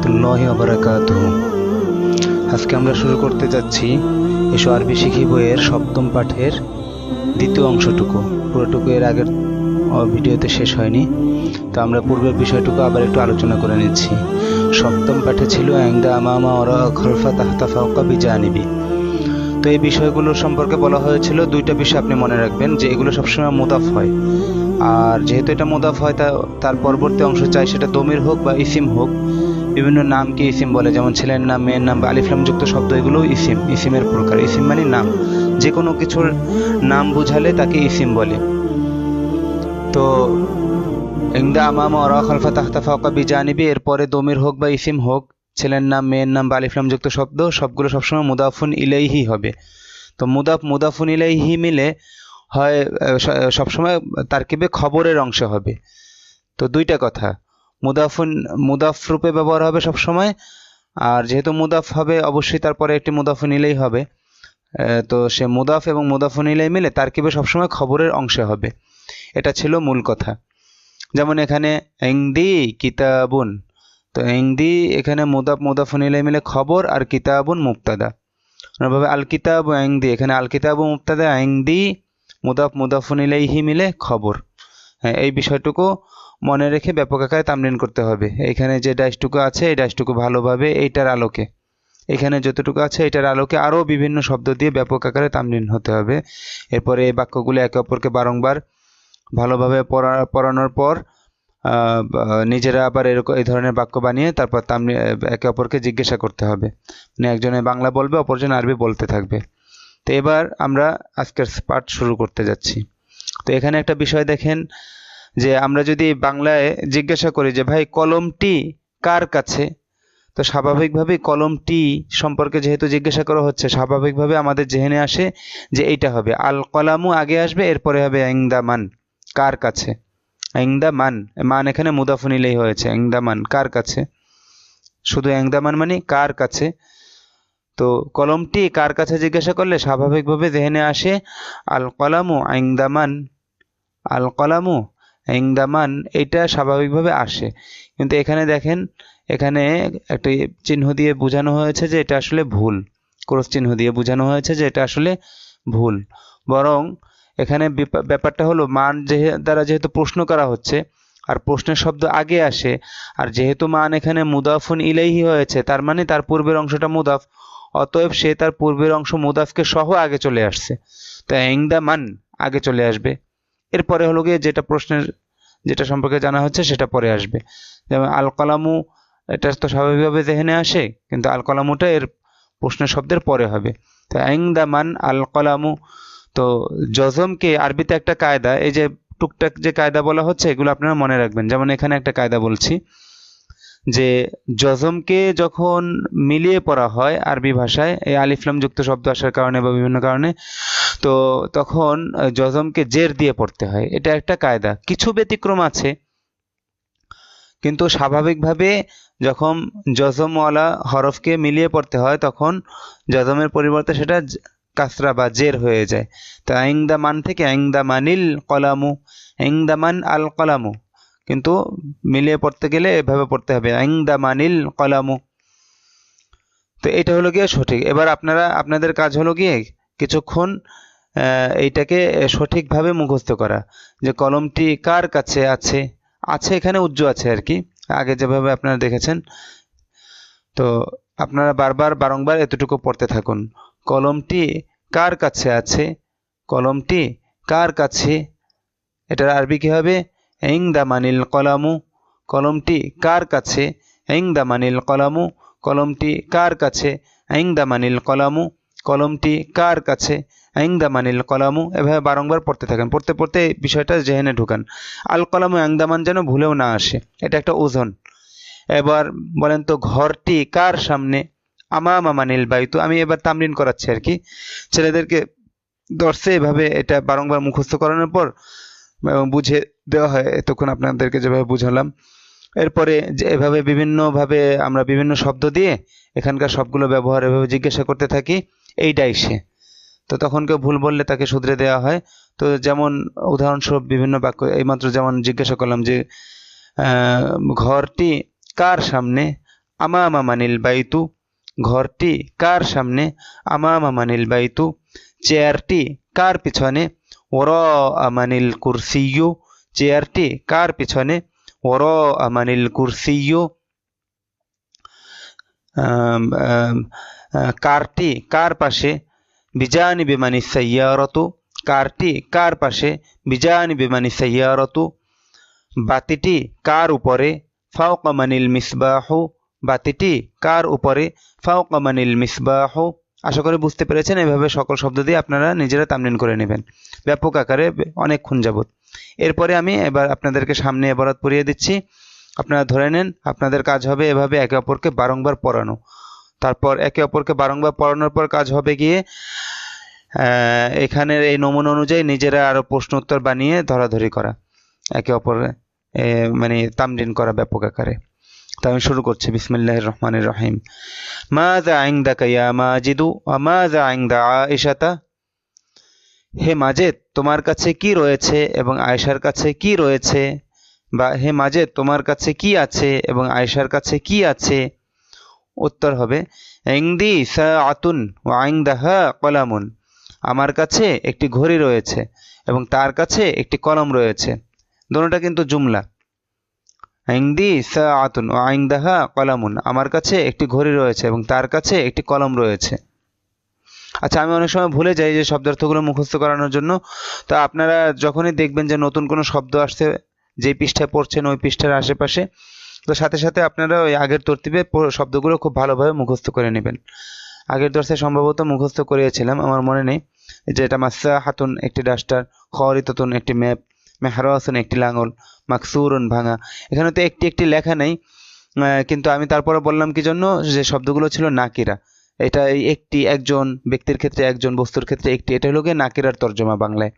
রহমতুল্লাহ আবরাকাত আজকে আমরা শুরু করতে যাচ্ছি এসো আরবি শিখি বইয়ের সপ্তম পাঠের দ্বিতীয় অংশটুকু। পুরোটুকু এর আগের ভিডিওতে শেষ হয়নি। তো আমরা পূর্বের বিষয়টুকু আবার একটু আলোচনা করে নিচ্ছি। সপ্তম পাঠে ছিল অ্যাংদা আমামা ওরা খলফা তাহতা ফাউকা বিজানিবি। তো এই বিষয়গুলো সম্পর্কে বলা হয়েছিল, দুইটা বিষয় আপনি মনে রাখবেন, যে এগুলো সবসময় মুদাফ হয়। আর যেহেতু এটা মোদাফ হয়, তা, তার পরবর্তী অংশ চাই সেটা দমির হোক বা ইসিম হোক। বিভিন্ন নামকে ইসিম বলে? যেমন ছেলের নাম, মেয়ের নাম বা আলিফলাম যুক্ত শব্দ, এগুলোও ইসিম। ইসিমের প্রকার। ইসিম মানে নাম। যে কোনো কিছুর নাম বুঝালে তাকে ইসিম বলে। তো, ইংদা আমামা ওরা খলফা তাহতা ফাওকা বিজানিবি, এরপরে দমির হোক বা ইসিম হোক, ছেলের নাম, মেয়ের নাম বা আলিফলাম যুক্ত শব্দ, সবগুলো সবসময় মুদাফুন ইলাইহি হবে। তো মুদাফ মুদাফুন ইলাইহি মিলে হয় সবসময় তারকিবে খবরের অংশ হবে। তো দুইটা কথা। মুদাফুন মুদাফ রূপে ব্যবহার হবে সবসময়। আর যেহেতু মুদাফ হবে, অবশ্যই তারপরে একটি মুদাফুন নিলেই হবে। তো সে মুদাফ এবং মুদাফুন নিলেই মিলে তার তারকিবে সবসময় খবরের অংশে হবে। এটা ছিল মূল কথা। যেমন এখানে এংদি কিতাবুন। তো এংদি এখানে মুদাফ মুদাফুন নিলেই মিলে খবর আর কিতাবুন মুক্তাদা অন্যভাবে আল কিতাব এংদি। এখানে আল কিতাব মুক্তাদা এংদি, মুদাফ মুদাফুন ইলাইহি মিলে খবর। হ্যাঁ এই বিষয়টুকু মনে রেখে ব্যাপক আকারে তামরিন করতে হবে। এখানে যে ডাইসটুকু আছে, এই ডাইসটুকু ভালোভাবে এইটার আলোকে। এখানে যতটুকু আছে এটার আলোকে আরও বিভিন্ন শব্দ দিয়ে ব্যাপক আকারে তামরিন হতে হবে। এরপরে এই বাক্যগুলো একে অপরকে বারংবার ভালোভাবে পড়া, পড়ানোর পর নিজেরা আবার এরকম, এই ধরনের বাক্য বানিয়ে তারপর তামনি একে অপরকে জিজ্ঞাসা করতে হবে। মানে একজনে বাংলা বলবে, অপরজন আরবি বলতে থাকবে। তো এবার আমরা আজকের পাঠ শুরু করতে যাচ্ছি। তো এখানে একটা বিষয় দেখেন যে আমরা যদি বাংলায় জিজ্ঞাসা করি যে, ভাই, কলমটি কার কাছে? তো স্বাভাবিকভাবেই কলমটি সম্পর্কে যেহেতু জিজ্ঞাসা করা হচ্ছে, স্বাভাবিকভাবে আমাদের জেহেনে আসে যে এইটা হবে। আল কলামু আগে আসবে, এরপরে হবে মান কার কাছে? মান মান এখানে মুদাফুনিলেই হয়েছে মান কার কাছে? শুধু মান মানে কার কাছে? তো কলমটি কার কাছে জিজ্ঞাসা করলে স্বাভাবিকভাবে জেহেনে আসে, আল কলামু আইংদামান আল কলামু আইংদামান এটা স্বাভাবিকভাবে আসে। কিন্তু এখানে দেখেন, এখানে একটি চিহ্ন দিয়ে বোঝানো হয়েছে যে এটা আসলে ভুল। ক্রস চিহ্ন দিয়ে বোঝানো হয়েছে যে এটা আসলে ভুল। বরং এখানে ব্যাপারটা হলো, মান যে দ্বারা যেহেতু প্রশ্ন করা হচ্ছে, আর প্রশ্নের শব্দ আগে আসে, আর যেহেতু মান এখানে মুদাফুন ইলাইহি হয়েছে, তার মানে তার পূর্বের অংশটা মুদাফ, অতএব সে তার পূর্বের অংশ মুদাফকে সহ আগে চলে আসছে। তো এংদা মান আগে চলে আসবে। এরপরে হলো গিয়ে যেটা প্রশ্নের, যেটা সম্পর্কে জানা হচ্ছে সেটা পরে আসবে। যেমন আল কলামু এটা তো স্বাভাবিকভাবে জেহেনে আসে, কিন্তু আল কলামুটা এর প্রশ্নের শব্দের পরে হবে। তো এংদা মান আল কলামু তো জজমকে আরবিতে একটা কায়দা, এই যে টুকটাক যে কায়দা বলা হচ্ছে, এগুলো আপনারা মনে রাখবেন। যেমন এখানে একটা কায়দা বলছি, যে জজমকে যখন মিলিয়ে পড়া হয় আরবি ভাষায়, এই আলিফলাম যুক্ত শব্দ আসার কারণে বা বিভিন্ন কারণে তো তখন জজমকে জের দিয়ে পড়তে হয়। এটা একটা কায়দা। কিছু ব্যতিক্রম আছে, কিন্তু স্বাভাবিকভাবে যখন জজমওয়ালা হরফকে মিলিয়ে পড়তে হয়, তখন জজমের পরিবর্তে সেটা কাসরা বা জের হয়ে যায়। তো আইংদা মান থেকে আইংদা মানিল কলামু আইংদা মান আল কলামু। কিন্তু মিলিয়ে পড়তে গেলে এভাবে পড়তে হবে আইংদা মানিল কলামু। তো এটা হলো গিয়ে সঠিক। এবার আপনারা, আপনাদের কাজ হলো গিয়ে কিছুক্ষণ এইটাকে সঠিকভাবে মুখস্থ করা। যে কলমটি কার কাছে আছে? আছে এখানে উজ্জ্ব আছে আর কি। আগে যেভাবে আপনারা দেখেছেন। তো আপনারা বারবার, বারংবার এতটুকু পড়তে থাকুন। কলমটি কার কাছে আছে? কলমটি কার কাছে? এটার আরবি কি হবে? এং দামানিল কলামু। কলমটি কার কাছে? এং দামানিল কলামু। কলমটি কার কাছে? এং দামানিল কলামু। কলমটি কার কাছে? আইংদামানিল কলামু, এভাবে বারংবার পড়তে থাকেন। পড়তে পড়তে বিষয়টা জেহেনে ঢুকান। আল কলামু আংদামান যেন ভুলেও না আসে। এটা একটা ওজন। এবার বলেন তো, ঘরটি কার সামনে? আমাম আমানিল বাইতু। আমি এবার তামরিন করাচ্ছি আর কি। ছেলেদেরকে দর্শে এভাবে এটা বারংবার মুখস্থ করানোর পর, এবং বুঝে দেওয়া হয়, এতক্ষণ আপনাদেরকে যেভাবে বুঝালাম। এরপরে যে এভাবে বিভিন্নভাবে আমরা বিভিন্ন শব্দ দিয়ে এখানকার সবগুলো ব্যবহার এভাবে জিজ্ঞাসা করতে থাকি এই ডাইসে তো তখন কেউ ভুল বললে তাকে শুধরে দেওয়া হয়। তো যেমন উদাহরণস্বরূপ বিভিন্ন বাক্য এইমাত্র যেমন জিজ্ঞাসা করলাম যে ঘরটি কার সামনে? আমা মামানিল বাইতু। ঘরটি কার সামনে? আমা মামানিল বাইতু। চেয়ারটি কার পিছনে? ওর আমানিল কুরসিয়ু চেয়ারটি কার পিছনে? ওর আমানিল আম, আম, কারটি কার পাশে? বিজানি বিমানি সাইয়ারতু, কারটি কার পাশে? বিজানি বিমানি সাইয়ারতু, বাতিটি কার উপরে? ফাওকামানিল মিসবাহু, বাতিটি কার উপরে? ফাওকামানিল মিসবাহু। আশা করি বুঝতে পেরেছেন, এভাবে সকল শব্দ দিয়ে আপনারা নিজেরা তামলিন করে নেবেন। ব্যাপক আকারে অনেকক্ষণ যাবত এরপরে আমি এবার আপনাদেরকে সামনে এবারত পড়িয়ে দিচ্ছি। আপনারা ধরে নেন, আপনাদের কাজ হবে এভাবে একে অপরকে বারংবার পড়ানো তারপর একে অপরকে বারংবার পড়ানোর পর কাজ হবে গিয়ে এখানের এই নমুনা অনুযায়ী নিজেরা আরও প্রশ্ন উত্তর বানিয়ে ধরাধরি করা, একে অপরে মানে তামরিন করা ব্যাপক আকারে। তো আমি শুরু করছি। বিসমিল্লাহ রহমানির রহিম। মা দা আইং দা কাইয়া মা জিদু মা ওয়া মাযা ইনদা আয়েশাতা? হে মাজেদ, তোমার কাছে কি রয়েছে এবং আয়েশার কাছে কি রয়েছে? বা হে মাজেদ, তোমার কাছে কি আছে এবং আয়েশার কাছে কি আছে? উত্তর হবে, ইংদি সাআতুন ওয়া ইনদাহা কলামুন। আমার কাছে একটি ঘড়ি রয়েছে এবং তার কাছে একটি কলম রয়েছে। দোনোটা কিন্তু জুমলা। ইংদি সাআতুন ওয়া ইনদাহা কলামুন। আমার কাছে একটি ঘড়ি রয়েছে এবং তার কাছে একটি কলম রয়েছে। আচ্ছা আমি অনেক সময় ভুলে যাই যে শব্দার্থগুলো মুখস্থ করানোর জন্য। তো আপনারা যখনই দেখবেন যে নতুন কোনো শব্দ আসছে, যে পৃষ্ঠায় পড়ছেন, ওই পৃষ্ঠার আশেপাশে তো সাথে সাথে আপনারা ওই আগের তরতিবে শব্দগুলো খুব ভালোভাবে মুখস্থ করে নেবেন। আগের দর্শে সম্ভবত মুখস্থ করিয়েছিলাম, আমার মনে নেই। যে এটা মাসা হাতুন একটি ডাস্টার খরিততুন একটি ম্যাপ, মেহরাসুন একটি লাঙল, মাকসুরুন ভাঙা। এখানে তো একটি একটি লেখা নেই কিন্তু আমি তারপরে বললাম কি জন্য, যে শব্দগুলো ছিল নাকিরা। এটা একটি একজন ব্যক্তির ক্ষেত্রে, একজন বস্তুর ক্ষেত্রে একটি। এটা হলো গিয়ে নাকিরার তর্জমা বাংলায়।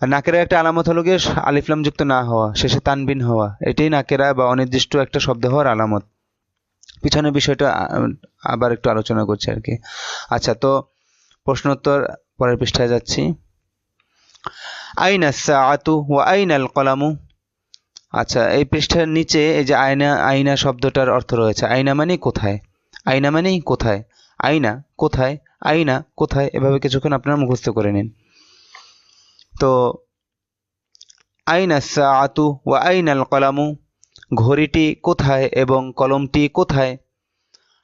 নাকেরা একটা আলামত হলো গিয়ে আলিফলাম যুক্ত না হওয়া, শেষে তানবিন হওয়া। এটাই নাকেরা বা অনির্দিষ্ট একটা শব্দ হওয়ার আলামত। পিছনের বিষয়টা আবার একটু আলোচনা করছি আর কি। আচ্ছা তো প্রশ্নোত্তর পরের পৃষ্ঠায় যাচ্ছি। আইনা সাআতু ওয়া আইনাল কলামু আচ্ছা এই পৃষ্ঠার নিচে এই যে আয়না আইনা শব্দটার অর্থ রয়েছে। আইনা মানে কোথায়? আইনা মানেই কোথায়? আইনা কোথায়? আইনা কোথায়? এভাবে কিছুক্ষণ আপনারা মুখস্থ করে নিন। তো আইনা সাআতু ওয়া আইনাল কলামু ঘড়িটি কোথায় এবং কলমটি কোথায়?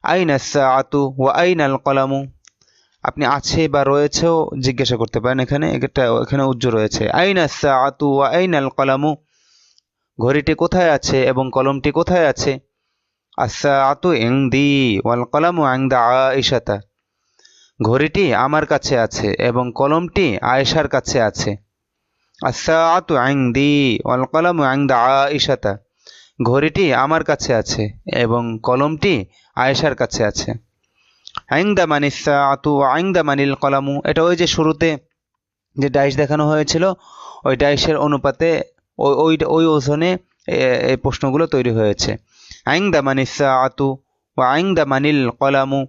আইনা সাআতু ওয়া আইনাল কলামু আপনি আছে বা রয়েছেও জিজ্ঞাসা করতে পারেন এখানে এটা এখানে উজ্জ্ব রয়েছে। আইনা সাআতু ওয়া আইনাল কলামু ঘড়িটি কোথায় আছে এবং কলমটি কোথায় আছে? আসা আতু এং দি ওয়াল কলামু ইনদা আয়েশাতা। ঘড়িটি আমার কাছে আছে এবং কলমটি আয়েশার কাছে আছে। আয়েশাতা। ঘড়িটি আমার কাছে আছে এবং কলমটি আয়েশার কাছে আছে। আইন্দা মানিস সাআতু আইন্দা মানিল কলামু। এটা ওই যে শুরুতে যে ডাইস দেখানো হয়েছিল, ওই ডাইসের অনুপাতে ওই ওই ওই ওজনে এই প্রশ্নগুলো তৈরি হয়েছে। আইন্দা মানিস সাআতু ও আইন্দা মানিল কলামু।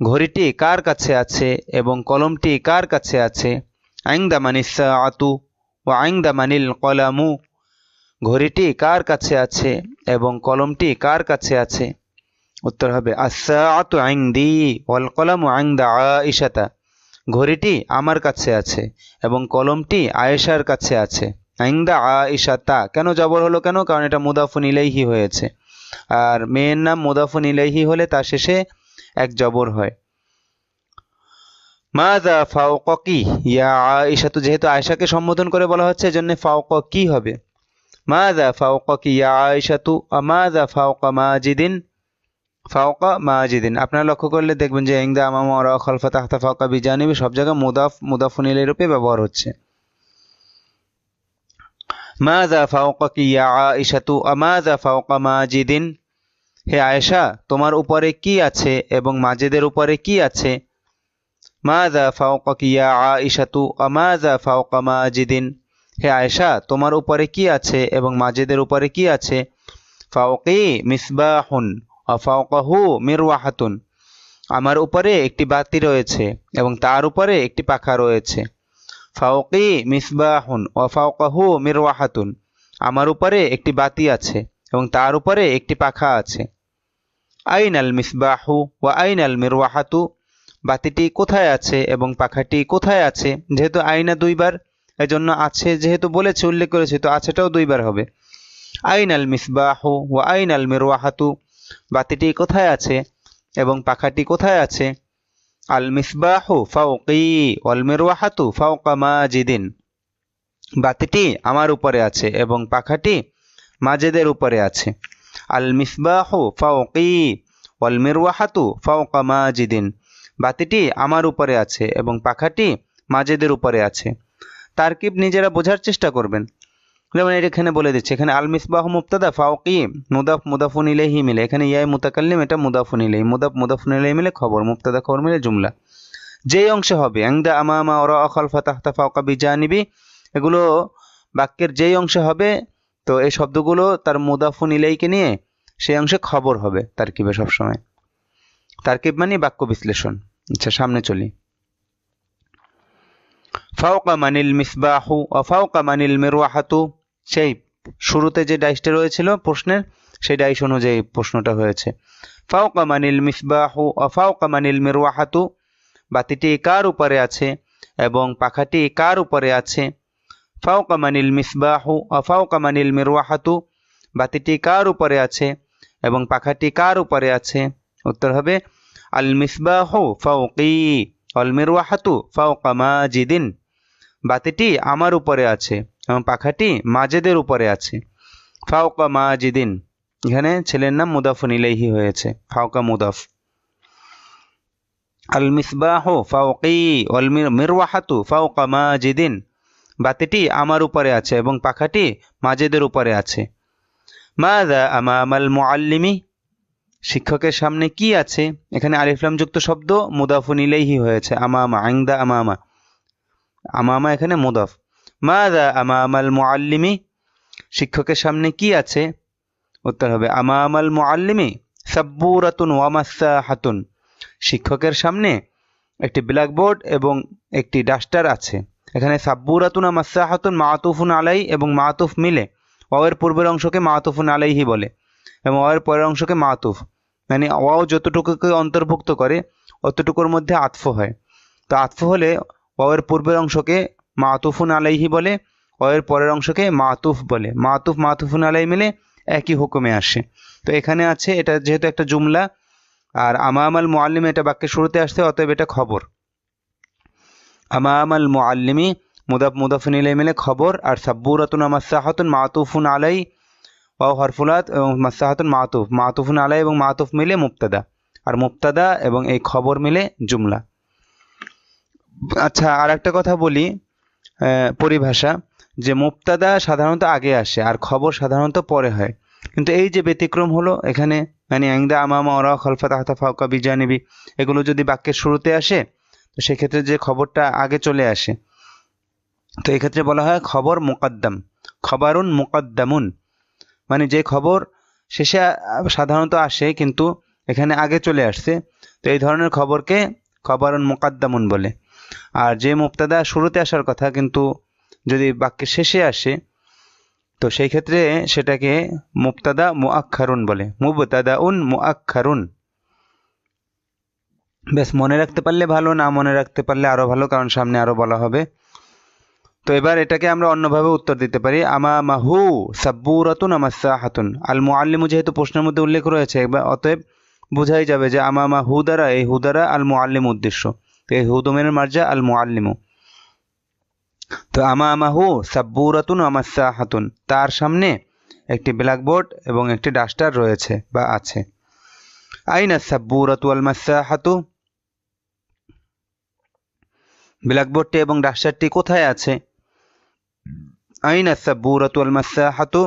ঘড়িটি কার কাছে আছে এবং কলমটি কার কাছে আছে? আইন্দা মানিস আতু ও আইন্দা মানিল কলামু। ঘড়িটি কার কাছে আছে এবং কলমটি কার কাছে আছে? উত্তর হবে আসাআতু ইনদি ওয়াল কলামু ইনদা আয়েশাতা। ঘড়িটি আমার কাছে আছে এবং কলমটি আয়েশার কাছে আছে। ইনদা আয়েশাতা। কেন জবর হলো কেন? কারণ এটা মুদাফুন ইলাইহি হয়েছে। আর মেয়ের নাম মুদাফুন ইলাইহি হলে তার শেষে এক জবর হয়। মাযা ফাওকাকি ইয়া আয়েশাতু যেহেতু আয়েশাকে সম্বোধন করে বলা হচ্ছে, এজন্য ফাওকা কি হবে? মাযা ফাওকাকি ইয়া আয়েশাতু আমাযা ফাওকা মাজিদিন? ফাওকা মাজিদিন। আপনারা লক্ষ্য করলে দেখবেন যে ইংদা আমামা ওরা খলফা তাহতা ফাওকা বিজানিবি, সব জায়গায় মুদাফ মুদাফুনিলের রূপে ব্যবহার হচ্ছে। মাযা ফাওকাকি ইয়া আয়েশাতু আমাযা ফাওকা মাজিদিন? হে আয়েশা, তোমার উপরে কি আছে এবং মাজেদের উপরে কি আছে? মাযা ফাওকাকি ইয়া আয়েশাতু আমাযা ফাওকা মাজিদিন? হে আয়েশা, তোমার উপরে কি আছে এবং মাজেদের উপরে কি আছে? ফাওকি মিসবাহুন অফাওকাহু মিরওয়াহাতুন। আমার উপরে একটি বাতি রয়েছে এবং তার উপরে একটি পাখা রয়েছে। ফাওকি মিসবাহুন ওয়াফাওকাহু মিরওয়াহাতুন। আমার উপরে একটি বাতি আছে এবং তার উপরে একটি পাখা আছে। আইন আল মিসবাহু ওয়া আইন আল মিরওয়াহাতু? বাতিটি কোথায় আছে এবং পাখাটি কোথায় আছে? যেহেতু আইনা দুইবার, এজন্য আছে, যেহেতু বলেছে, উল্লেখ করেছে, তো আছেটাও দুইবার হবে। আইন আল মিসবাহু ওয়া আইন আল মিরওয়াহাতু? বাতিটি কোথায় আছে এবং পাখাটি কোথায় আছে? আল মিসবাহু ফাউকি ওয়াল মিরওয়াহাতু ফাউকা মাজিদিন। বাতিটি আমার উপরে আছে এবং পাখাটি মাজেদের উপরে আছে। আল মিসবাহু ফাউকি ওয়াল মিরওয়াহাতু ফাউকা মাজিদিন। বাতিটি আমার উপরে আছে এবং পাখাটি মাজেদের উপরে আছে। তারকিব নিজেরা বোঝার চেষ্টা করবেন। যেমন এখানে বলে দিচ্ছে, এখানে আল মিসবাহ মুক্তাদা ফাওকি মুদাফ, মুদাফুন ইলেহি মিলে, এখানে ইয়াই মুতাকাল্লিম, এটা মুদাফুন ইলেহি মুদাফ, মুদাফুন ইলেহি মিলে খবর মুফতাদা খবর মিলে জুমলা। যেই অংশে হবে, আংদা আমামা ওরা অখলফা তাহতা ফাওকা বিজানিবি, এগুলো বাক্যের যেই অংশে হবে তো এই শব্দগুলো তার মুদাফুন ইলেইকে নিয়ে সেই অংশে খবর হবে তার তারকিবে সবসময়। তারকিব মানে বাক্য বিশ্লেষণ। আচ্ছা সামনে চলি। ফাওকা মানিল মিসবাহু ও ফাওকা মানিল মিরওয়াহাতু। সেই শুরুতে যে ডাইসটা রয়েছিল প্রশ্নের, সেই ডাইস অনুযায়ী প্রশ্নটা হয়েছে। ফাওকা মানিল মিসবাহু ও ফাওকা মানিল মিরওয়াহাতু। বাতিটি কার উপরে আছে এবং পাখাটি কার উপরে আছে? ফাওকা মানিল মিসবাহু ও ফাওকা মানিল মিরওয়াহাতু, বাতিটি কার উপরে আছে এবং পাখাটি কার উপরে আছে? উত্তর হবে, আল মিসবাহু ফাওকি, অল মিরওয়াহাতু ফাওকা মাজিদিন, বাতিটি আমার উপরে আছে এবং পাখাটি মাজেদের উপরে আছে। ফাওকা মাজিদিন, এখানে ছেলের নাম মুদাফুন ইলাইহি হয়েছে, ফাওকা মুদাফ। আল ফাওকি, অল মিরওয়াহাতু ফাওকা মাজিদিন বাতিটি আমার উপরে আছে এবং পাখাটি মাজেদের উপরে আছে। মা মাদা আমামাল মুআল্লিমি? শিক্ষকের সামনে কি আছে? এখানে আলিফলাম যুক্ত শব্দ মুদাফুন ইলাইহি হয়েছে। আমামা আইংদা আমামা। আমামা এখানে মুদাফ। মাদা আমামাল মুআল্লিমি? শিক্ষকের সামনে কি আছে? উত্তর হবে আমা আমামাল মুআল্লিমি সাব্বুরাতুন ওয়ামাসাহাতুন শিক্ষকের সামনে একটি ব্ল্যাকবোর্ড এবং একটি ডাস্টার আছে। এখানে সাব্বুরাতুন মাসাহাতুন মাতুফুন আলাই এবং মাতুফ মিলে। ওয়ের পূর্বের অংশকে মাতুফুন আলাইহি বলে এবং ওয়ের পরের অংশকে মাতুফ। মানে ওয়াও যতটুকুকে অন্তর্ভুক্ত করে, অতটুকুর মধ্যে আতফ হয়। তো আতফ হলে ওয়ের পূর্বের অংশকে মাতুফুন আলাইহি বলে ওয়ের পরের অংশকে মাতুফ বলে। মাতুফ, মাতুফুন আলাই মিলে একই হুকুমে আসে। তো এখানে আছে, এটা যেহেতু একটা জুমলা, আর আমামাল মুআল্লিম এটা বাক্যের শুরুতে আসছে, অতএব এটা খবর। আমামাল মুআল্লিমি, মুদাফ, মুদাফুন ইলাই মিলে খবর, আর সাব্বুরাতুন মাসাহাতুন মাতুফুন আলাই, ওয়াও হরফুলাত, এবং মাসাহাতুন মাতুফ, মাতুফুন আলাই এবং মাতুফ মিলে মুক্তাদা আর মুক্তাদা এবং এই খবর মিলে জুমলা। আচ্ছা আর একটা কথা বলি পরিভাষা, যে মুক্তাদা সাধারণত আগে আসে, আর খবর সাধারণত পরে হয়। কিন্তু এই যে ব্যতিক্রম হলো, এখানে মানে আংদা আমামা ওরা খলফা ফাউকা বিজানিবি, এগুলো যদি বাক্যের শুরুতে আসে তো সেক্ষেত্রে যে খবরটা আগে চলে আসে, তো এক্ষেত্রে বলা হয় খবর মোকাদ্দাম, খবরুন মোকাদ্দামুন। মানে যে খবর শেষে সাধারণত আসে কিন্তু এখানে আগে চলে আসছে, তো এই ধরনের খবরকে খবরুন মোকাদ্দামুন বলে। আর যে মুক্তাদা শুরুতে আসার কথা কিন্তু যদি বাক্যের শেষে আসে, তো সেই ক্ষেত্রে সেটাকে মুক্তাদা মুআক্ষারুন বলে মুবতাদা উন মুআক্ষারুন বেশ, মনে রাখতে পারলে ভালো, না মনে রাখতে পারলে আরও ভালো, কারণ সামনে আরও বলা হবে। তো এবার এটাকে আমরা অন্যভাবে উত্তর দিতে পারি। আমা মাহু সাব্বুরাতুন আমাসা হাতুন আল মুআল্লিমু যেহেতু প্রশ্নের মধ্যে উল্লেখ রয়েছে, এবার অতএব বোঝাই যাবে যে আমা মা হু দ্বারা, এই হু দ্বারা আল মুআল্লিম উদ্দেশ্য। তো এই হু দোমেনের মার্জা আল মুআল্লিমু। তো আমা আমাহু সাব্বুরাতুন আমাসা হাতুন তার সামনে একটি ব্ল্যাকবোর্ড এবং একটি ডাস্টার রয়েছে বা আছে। আইনা সাব্বুরাতু ওয়াল মাসাহাতু? ব্ল্যাকবোর্ডটি এবং ডাস্টারটি কোথায় আছে? আইনা সাব্বুরাতু ওয়াল মাসাহাতু,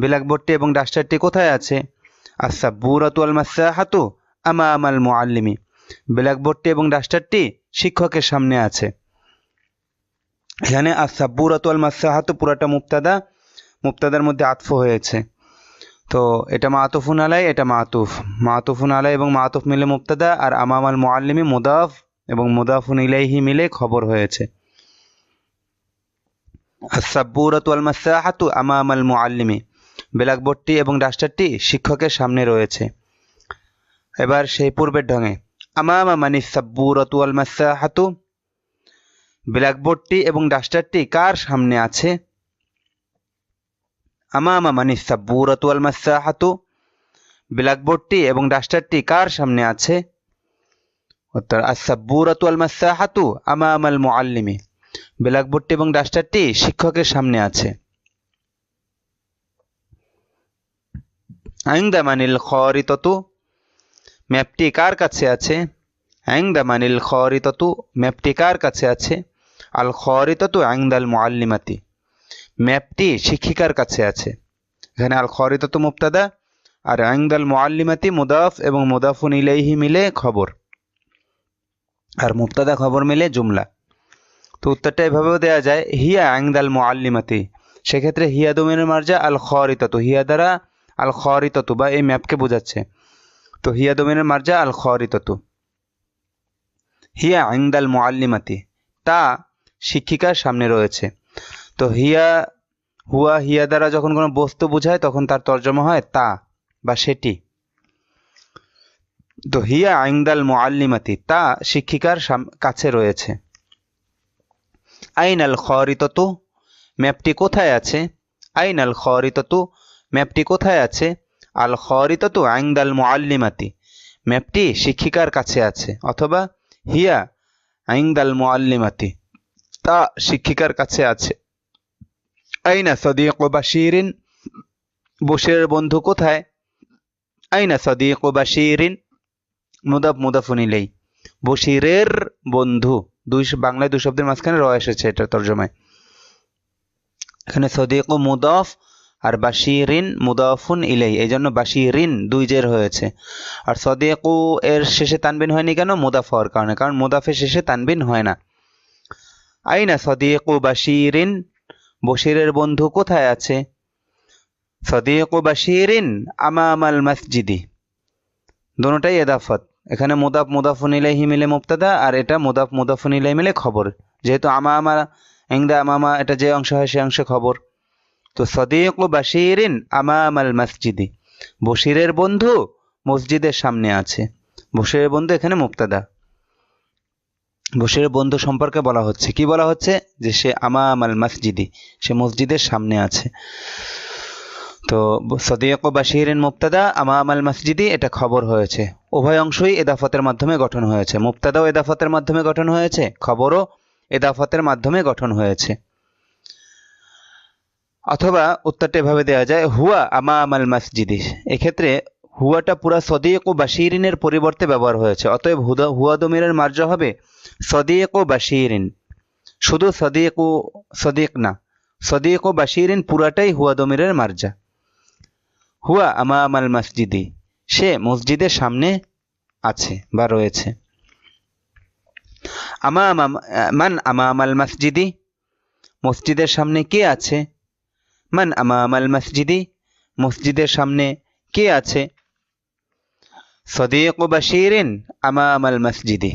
ব্ল্যাকবোর্ডটি এবং ডাস্টারটি কোথায় আছে? আসাব্বুরাতু ওয়াল মাসাহাতু আমামাল মুআল্লিমি, ব্ল্যাকবোর্ডটি এবং ডাস্টারটি শিক্ষকের সামনে আছে। এখানে আসাব্বুরাতু ওয়াল মাসাহাতু পুরাটা মুক্তাদা মুক্তাদার মধ্যে আতফ হয়েছে। তো এটা মাতুফুন আলাই, এটা মাতুফ। মাতুফুন আলাই এবং মাতুফ মিলে মুক্তাদা আর আমামাল মুআল্লিমি মুদাফ। এবং মুদাফুন ইলাইহি মিলে খবর হয়েছে। আসাব্বুরাতু ব্ল্যাকবোর্ডটি এবং ডাস্টারটি শিক্ষকের সামনে রয়েছে। এবার সেই পূর্বের ঢঙে। আমামা মানি সাব্বুরাতু ব্ল্যাকবোর্ডটি এবং ডাস্টারটি কার সামনে আছে? আমামা মানি সাব্বুরাতু ওয়াল মাসাহাতু ব্ল্যাকবোর্ডটি এবং ডাস্টারটি কার সামনে আছে? উত্তর আসাব্বুরাতু ওয়াল মাসাহাতু আমামাল মুআল্লিমি ব্ল্যাকবোর্ডটি এবং ডাস্টারটি শিক্ষকের সামনে আছে। আইন্দামানিল খরিততু? ম্যাপটি কার কাছে আছে? আইন্দামানিল খরিততু? ম্যাপটি কার কাছে আছে? আল খরিততু আইন্দাল মুআল্লিমাতি ম্যাপটি শিক্ষিকার কাছে আছে। এখানে আল খরিততু মুক্তাদা আর আইন্দাল মুআল্লিমাতি মুদাফ এবং মুদাফুন ইলাইহি মিলে খবর। আর মুক্তাদা খবর মিলে জুমলা। তো উত্তরটা এভাবেও দেওয়া যায়, হিয়া আইন্দাল মুআল্লিমাতি। সেক্ষেত্রে হিয়া দোমেনের মার্জা আল খরিততু হিয়া দ্বারা আল খরিততু বা এই ম্যাপকে বোঝাচ্ছে। তো হিয়া দোমেনের মার্জা আল খরিততু হিয়া আইন্দাল মুআল্লিমাতি। তা শিক্ষিকার সামনে রয়েছে। তো হিয়া হুয়া, হিয়া দ্বারা যখন কোনো বস্তু বোঝায়, তখন তার তর্জমা হয় তা বা সেটি। তো হিয়া আইন্দাল মুআল্লিমাতি, তা শিক্ষিকার কাছে রয়েছে। আইন আল খরিততু, ম্যাপটি কোথায় আছে? আইন আল খরিততু, ম্যাপটি কোথায় আছে? আল খরিততু আইন্দাল মুআল্লিমাতি, ম্যাপটি শিক্ষিকার কাছে আছে, অথবা হিয়া আইন্দাল মুআল্লিমাতি, তা শিক্ষিকার কাছে আছে। আইনা সদিক বাশিরিন বসের বন্ধু কোথায়? আইনা সদিক বাশিরিন মুদাফ মুদাফুনিলেই বশিরের বন্ধু, দুই বাংলায় দুই শব্দের মাঝখানে র এসেছে এটা তর্জমায়। এখানে সদিক ও মুদাফ আর বাশিরিন মুদাফুন ইলেই। এই জন্য বাশিরিন দুই জের হয়েছে। আর সদিকু এর শেষে তানবিন হয়নি কেন? মুদাফ হওয়ার কারণে। কারণ মুদাফের শেষে তানবিন হয় না। আই আইনা সদিকু বাশিরিন? বশিরের বন্ধু কোথায় আছে? সদিকু বাশিরিন আমামাল মসজিদি দোনোটাই এদাফত। এখানে মোদাফ মুদাফুন ইলাইহি মিলে আর এটা মুদাফ মুদাফুন ইলাই মিলে খবর। যেহেতু আমা আমা এংদা আমামা এটা যে অংশ হয় সে অংশে খবর। তো সদিক ও বাশিরিন আমামাল মসজিদি। বশিরের বন্ধু মসজিদের সামনে আছে। বশিরের বন্ধু এখানে মুক্তাদা বশিরের বন্ধু সম্পর্কে বলা হচ্ছে। কি বলা হচ্ছে? যে সে আমামাল মসজিদি, সে মসজিদের সামনে আছে। তো সদিক বাশিরিন মুক্তাদা আমামাল মসজিদি, এটা খবর হয়েছে। উভয় অংশই এদাফতের মাধ্যমে গঠন হয়েছে। মুক্তাদাও এদাফতের মাধ্যমে গঠন হয়েছে, খবরও এদাফতের মাধ্যমে গঠন হয়েছে। অথবা উত্তরটা এভাবে দেওয়া যায়, হুয়া আমা আমাল মসজিদি। এক্ষেত্রে হুয়াটা পুরা সদিক ও বাশিরিনের পরিবর্তে ব্যবহার হয়েছে। অতএব হুদা হুয়া দমিরের মার্জ হবে সদিক ও বাশিরিন। শুধু সদিক ও সদিক না সদিক ও বাশিরিন পুরাটাই হুয়া দমিরের মার্জা। হুয়া আমা আমাল মসজিদি। সে মসজিদের সামনে আছে বা রয়েছে। আমা মান আমা আমাল মসজিদি? মসজিদের সামনে কে আছে? মান আমামাল মসজিদি? মসজিদের সামনে কে আছে? সদিক বাশিরিন আমামাল মসজিদি।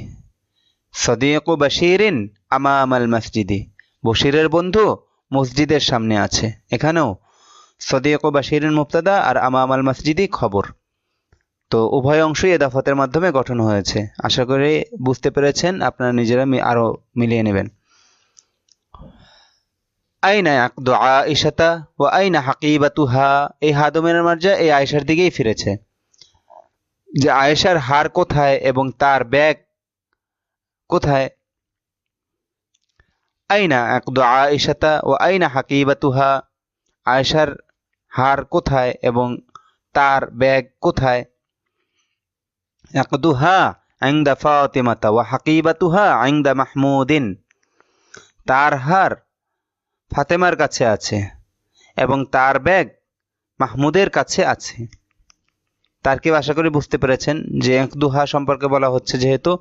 সদিক বাশিরিন আমামাল মসজিদি। বশিরের বন্ধু মসজিদের সামনে আছে। এখানেও সদিক বাশিরিন মুক্তাদা আর আমামাল মসজিদি খবর। তো উভয় অংশই এদাফতের মাধ্যমে গঠন হয়েছে। আশা করি বুঝতে পেরেছেন, আপনারা নিজেরা আরও মিলিয়ে নেবেন। আইনা আকদু আয়েশাতা ও আইনা হাকিবাতুহা। এই হাদমের মার্জা এই আয়েশার দিকেই ফিরেছে। যে আয়েশার হার কোথায় এবং তার ব্যাগ কোথায়? আইনা আকদু আয়েশাতা ও আইনা হাকিবাতুহা। আয়েশার হার কোথায় এবং তার ব্যাগ কোথায়? ওয়া মাহমুদিন। তার হার ফাতেমার কাছে আছে এবং তার ব্যাগ মাহমুদের কাছে আছে। তার কেউ আশা করি বুঝতে পেরেছেন যে একদুহা সম্পর্কে বলা হচ্ছে যেহেতু,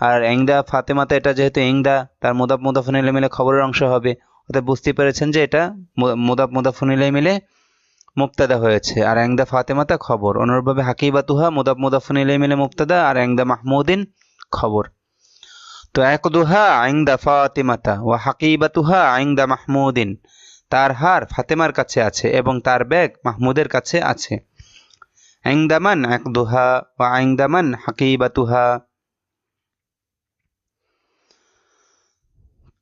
আর এংদা ফাতেমাতে এটা যেহেতু এংদা তার মুদাফ মুদাফুনিলে মিলে খবরের অংশ হবে। অর্থাৎ বুঝতে পেরেছেন যে এটা মুদাফ মুদাফুনিলে মিলে মুক্তাদা হয়েছে। আর এংদা ফাতেমাতা খবর। অনুরূপভাবে হাকিবাতুহা মুদাফ মুদাফুনিলে মিলে মুক্তাদা আর এংদা মাহমুদিন খবর। তো এক একদুহা আইংদা ফাতিমাতা ও হাকিবাতুহা আইংদা মাহমুদিন। তার হার ফাতেমার কাছে আছে এবং তার ব্যাগ মাহমুদের কাছে আছে। আইংদামান একদুহা ও আইংদামান হাকিবাতুহা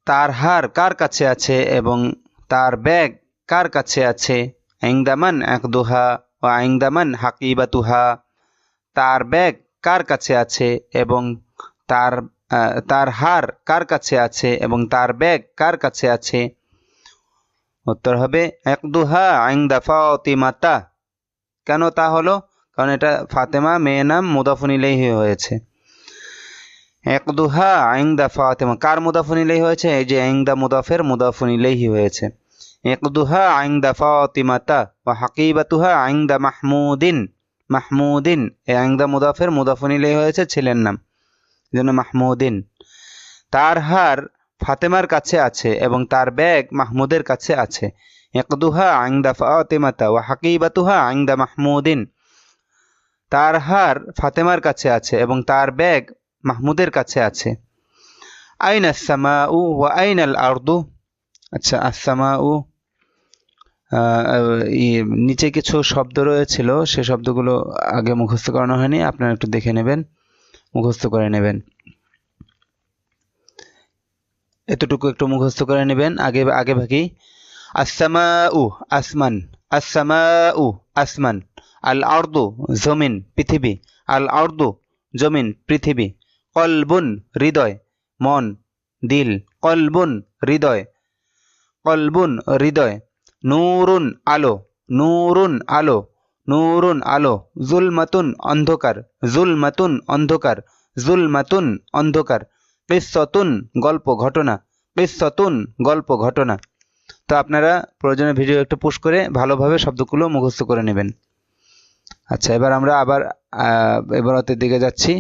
তার হার কার কাছে আছে এবং তার ব্যাগ কার কাছে আছে? আইংদামান একদুহা ও আইংদামান হাকিবাতুহা। তার ব্যাগ কার কাছে আছে এবং তার তার হার কার কাছে আছে এবং তার ব্যাগ কার কাছে আছে? উত্তর হবে একদুহা আইংদা ফাতিমাতা। কেন তা হলো? কারণ এটা ফাতেমা মেয়ে নাম মুদাফুন ইলাইহি হয়েছে। একদুহা আইংদা ফাতেমা। কার মুদাফুন ইলাইহি হয়েছে? এই যে আইংদা মুদাফের মুদাফুন ইলাইহি হয়েছে। একদুহা আইংদা ফাতিমাতা ওয়া হাকিবাতুহা আইংদা মাহমুদিন মাহমুদিন, এই আইংদা মুদাফের মুদাফুন হয়েছে ছেলের নাম জন্য মাহমুদিন। তার হার ফাতেমার কাছে আছে এবং তার ব্যাগ মাহমুদের কাছে আছে। একদুহা আইংদা ফাতেমাতা ও হাকিবাতুহা আইংদা মাহমুদিন। তার হার ফাতেমার কাছে আছে এবং তার ব্যাগ মাহমুদের কাছে আছে। আইন আসামা উ ও আইন আল আর্দু? আচ্ছা আসামা উ নিচে কিছু শব্দ রয়েছিল, সে শব্দগুলো আগে মুখস্থ করানো হয়নি, আপনারা একটু দেখে নেবেন, মুখস্থ করে নেবেন। এতটুকু একটু মুখস্থ করে নেবেন, আগে আগে ভাগেই আসামা উ আসমান আসামা উ আসমান। আল আর্দু জমিন, পৃথিবী। আল আর্দু জমিন, পৃথিবী। কলবুন, হৃদয়, মন, দিল। কলবুন, হৃদয়। কলবুন, হৃদয়। নূরুন আলো নূরুন আলো নূরুন আলো, জুলমাতুন অন্ধকার জুলমাতুন অন্ধকার জুলমাতুন অন্ধকার কিসতুন গল্প ঘটনা কিসতুন গল্প ঘটনা। তো আপনারা প্রয়োজনে ভিডিও একটু পুশ করে ভালোভাবে শব্দগুলো মুখস্থ করে নেবেন। আচ্ছা এবার আমরা আবার এবারতের দিকে যাচ্ছি।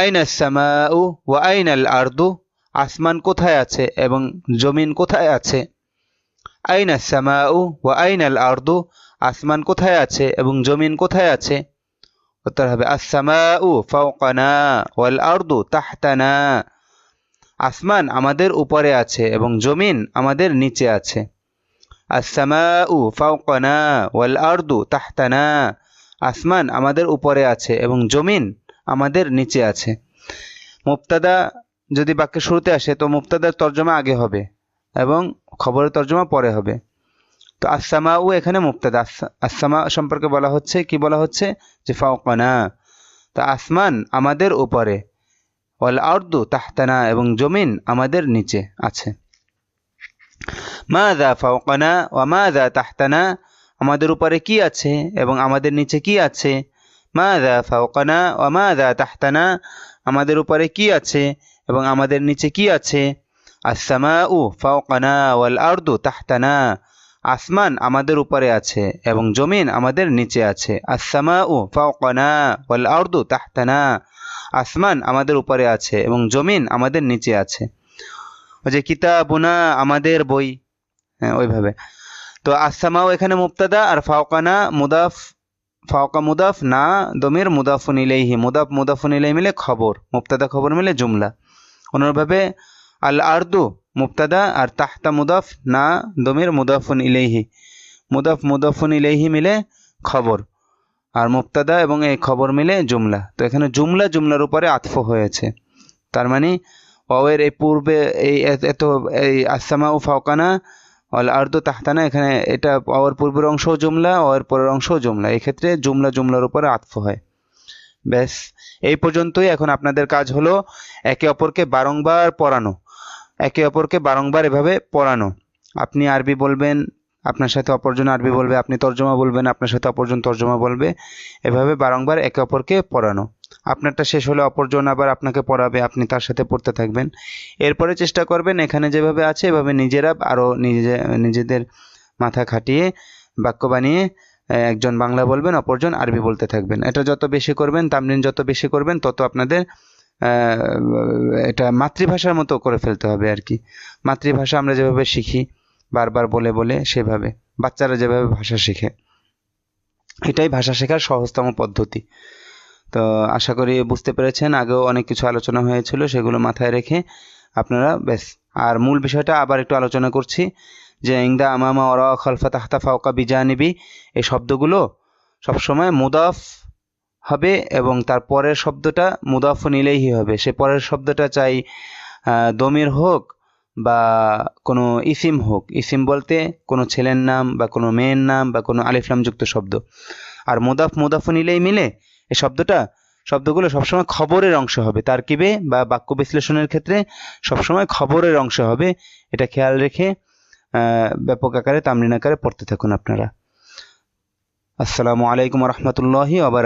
আইনা সামাউ ওয়া আইনাল আর্দু? আসমান কোথায় আছে এবং জমিন কোথায় আছে? আইনা সামাউ ওয়া আইনাল আর্দু? আসমান কোথায় আছে এবং জমিন কোথায় আছে? উত্তর হবে, আসসামাউ ফাওকানা ওয়াল আর্দু তাহতানা। আসমান আমাদের উপরে আছে এবং জমিন আমাদের নিচে আছে। আসসামাউ ফাওকানা ওয়াল আর্দু তাহতানা। আসমান আমাদের উপরে আছে এবং জমিন আমাদের নিচে আছে। মুক্তাদা যদি বাক্যের শুরুতে আসে, তো মুক্তাদার তর্জমা আগে হবে। এবং খবরের তর্জমা পরে হবে। তো আসামা ও এখানে মুক্তাদা আসামা সম্পর্কে বলা হচ্ছে, কি বলা হচ্ছে? যে ফাওকানা। তা আসমান আমাদের উপরে ওয়াল আর্দু তাহতানা এবং জমিন আমাদের নিচে আছে। মা দা ফাওকানা ওয়া মা দা তাহতানা? আমাদের উপরে কি আছে এবং আমাদের নিচে কি আছে? মা দা ফাওকানা ওয়া মা দা তাহতানা? আমাদের উপরে কি আছে এবং আমাদের নিচে কি আছে? আসামা উ ফাওকানা ওয়াল আর্দু তাহতানা। আসমান আমাদের উপরে আছে এবং জমিন আমাদের নিচে আছে। আসামা উ ফাওকানা ওয়াল আর্দু তাহতানা। আসমান আমাদের উপরে আছে এবং জমিন আমাদের নিচে আছে। ওই যে কিতাবুনা আমাদের বই। হ্যাঁ ওইভাবে। তো আসামাও এখানে মুক্তাদা আর ফাওকানা মুদাফ, ফাওকা মুদাফ না, দমির মুদাফুন ইলাইহি, মুদাফ মুদাফুন ইলাই মিলে খবর মুক্তাদা খবর মিলে জুমলা। অনুরূপভাবে আল আর্দু মুক্তাদা আর তাহতা মুদাফ, না দমির মুদাফুন ইলেহি মুদাফ মুদাফুন ইলেহি মিলে খবর আর মুক্তাদা এবং এই খবর মিলে জুমলা। তো এখানে জুমলা জুমলার উপরে আতফ হয়েছে। তার মানে অওয়ের এই পূর্বে এই এত এই আসামা ও ফাওকানা অল আর্দু তাহতানা, এখানে এটা অওয়ার পূর্বের অংশও জুমলা অওয়ার পরের অংশও জুমলা। এই ক্ষেত্রে জুমলা জুমলার উপরে আতফ হয়। ব্যাস, এই পর্যন্তই। এখন আপনাদের কাজ হলো একে অপরকে বারংবার পড়ানো। একে অপরকে বারংবার এভাবে পড়ানো। আপনি আরবি বলবেন, আপনার সাথে অপরজন আরবি বলবে, আপনি তর্জমা বলবেন, আপনার সাথে অপরজন তর্জমা বলবে, এভাবে বারংবার একে অপরকে পড়ানো। আপনারটা শেষ হলে অপরজন আবার আপনাকে পড়াবে, আপনি তার সাথে পড়তে থাকবেন। এরপরে চেষ্টা করবেন এখানে যেভাবে আছে, এভাবে নিজেরা আরও নিজে, নিজেদের মাথা খাটিয়ে বাক্য বানিয়ে একজন বাংলা বলবেন, অপরজন আরবি বলতে থাকবেন। এটা যত বেশি করবেন তামরিন যত বেশি করবেন, তত আপনাদের এটা মাতৃভাষার মতো করে ফেলতে হবে আর কি। মাতৃভাষা আমরা যেভাবে শিখি, বারবার বলে বলে সেভাবে, বাচ্চারা যেভাবে ভাষা শেখে, এটাই ভাষা শেখার সহজতম পদ্ধতি। তো আশা করি বুঝতে পেরেছেন, আগেও অনেক কিছু আলোচনা হয়েছিল, সেগুলো মাথায় রেখে আপনারা বেশ আর মূল বিষয়টা আবার একটু আলোচনা করছি, যে ইংদা আমামা অরা খলফা তাহতা ফাওকা বিজানিবি, এই শব্দগুলো সবসময় মুদাফ হবে এবং তার পরের শব্দটা মুদাফ নিলেই হবে। সে পরের শব্দটা চাই দমির হোক বা কোনো ইসিম হোক। ইসিম বলতে কোনো ছেলের নাম বা কোনো মেয়ের নাম বা কোনো আলিফলামযুক্ত শব্দ। আর মুদাফ মুদাফ নিলেই মিলে এই শব্দটা, শব্দগুলো সবসময় খবরের অংশ হবে। তারকিবে বা বাক্য বিশ্লেষণের ক্ষেত্রে সবসময় খবরের অংশ হবে। এটা খেয়াল রেখে ব্যাপক আকারে তামরিন আকারে পড়তে থাকুন আপনারা। আসসালামু আলাইকুম রহমতুল্লাহি আবার